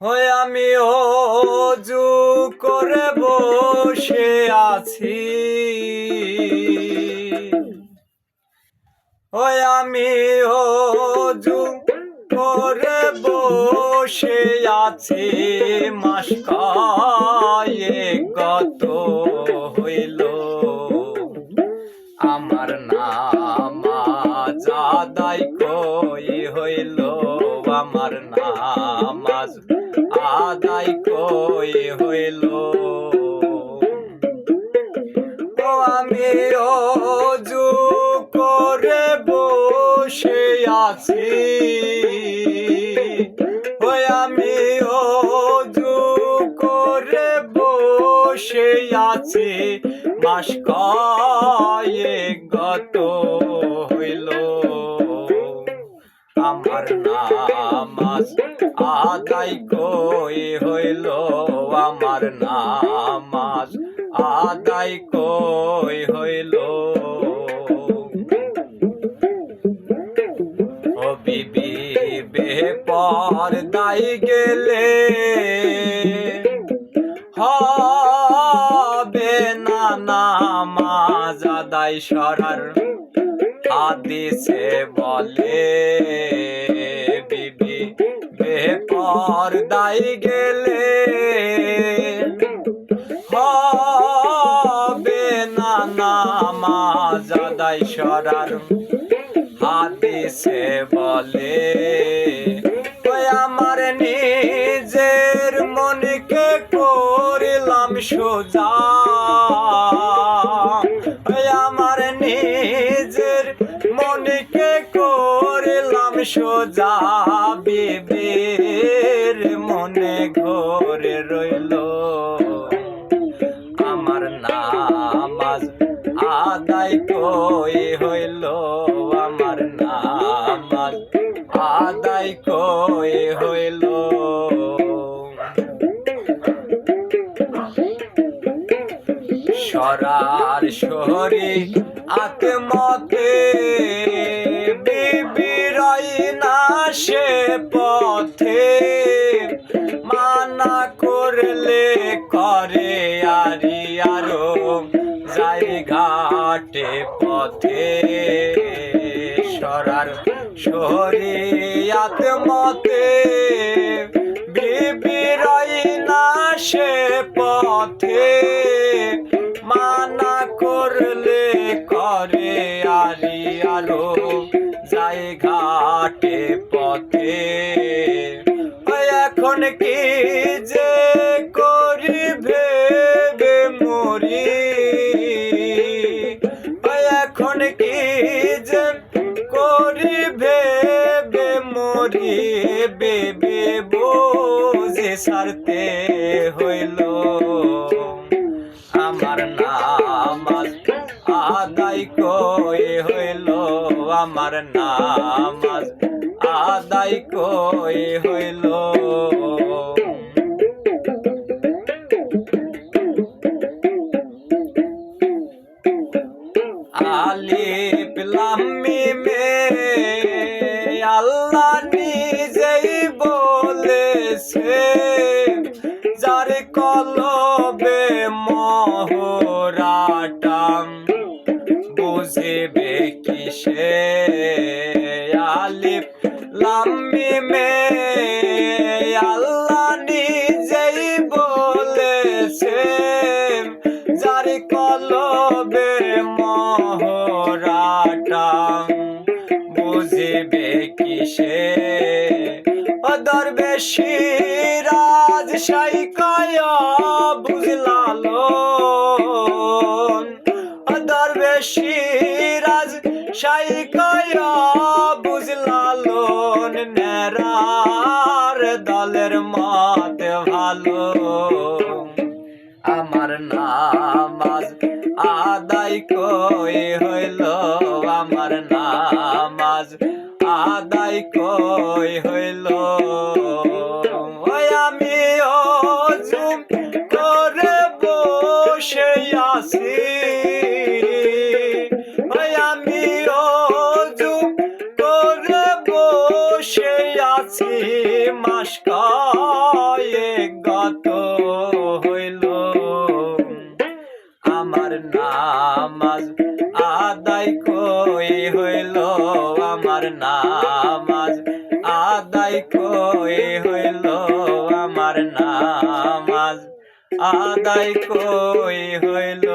ওই আমি অজু করে বসে আছি। হয়ে আমি অজু করে বসে আছি। মাস কয়ে নামাজ আদায় কই হইল? তো আমি অজু করে বসে আছি। ওই আমি অজু করে বসে আছি। মাস কয়েক গত আমার নামাজ আদায় কই হইল আমার নামাজ। আদায় কই হইল। ও বিবি বেপর দাই গেলে হবে না নামাজ আদায় সরার। হাদিসে বলে, বিবি বেপর দাই গেলে হবে না নামাজ আদায় সরার। হাদিসে বলে আমার নিজের মনকে করিলাম সোজা। সোজা বিবির মনে ঘরে রইল। আমার নামাজ আদায় কই হইল? আমার নামাজ আদায় কই হইল? সরার শহরে আত্মতে বিবিরাই না সে পথে। মানা করলে করে আরি আরও যাই পথে। সরার শহরে আত্মতে বিবিরাই করে আরি আলো যাই ঘাটে পথে। এখন কি যে করি ভেবে মরি। এখন কি যে করি ভেবে মরি। বেবে বোঝে সারতে হইল আদায় কই হইল আমার নামাজ? আদায় কই হইল? আলিফ লাম মিমে আল্লাহ নিজেই বলেছে, যার কলবে বুঝিবে কিসে আলিফ, লাম, মিমে আল্লাহ নিজেই বলেছে, যার কলবে মহরাটাম বুঝিবে কিসে দরবেশি রাজ সাই রাজ সাই কায়া বুঝলালো নেরার দলের মত ভালো। আমার নামাজ আদায় কই হইল? আমার নামাজ আদায় কই হইল? কই হইল আমার নামাজ? আদায় কই হইল?